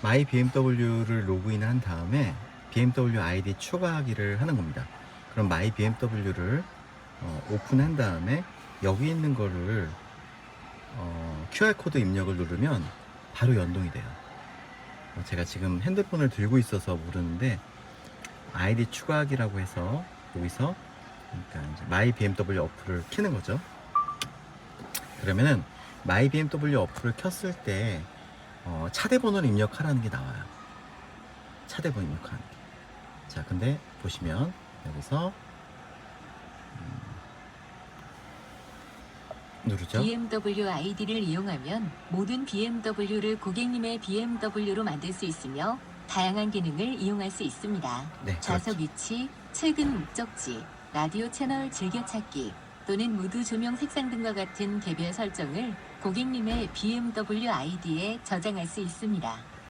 마이 BMW를 로그인한 다음에 BMW 아이디 추가하기를 하는 겁니다. 그럼 마이 BMW를 어, 오픈한 다음에 여기 있는 거를 어, QR 코드 입력을 누르면 바로 연동이 돼요. 어, 제가 지금 핸드폰을 들고 있어서 모르는데 아이디 추가하기라고 해서 여기서 그러니까 이제 마이 BMW 어플을 켜는 거죠. 그러면은 마이 BMW 어플을 켰을 때 어, 차대 번호를 입력하라는 게 나와요. 차대 번호 입력하는 게. 자, 근데 보시면 여기서 음, 누르죠. BMW 아이디를 이용하면 모든 BMW를 고객님의 BMW로 만들 수 있으며 다양한 기능을 이용할 수 있습니다. 네, 좌석 그렇죠. 위치, 최근 목적지, 라디오 채널 즐겨찾기 또는 무드 조명 색상 등과 같은 개별 설정을 고객님의 BMW 아이디에 저장할 수 있습니다.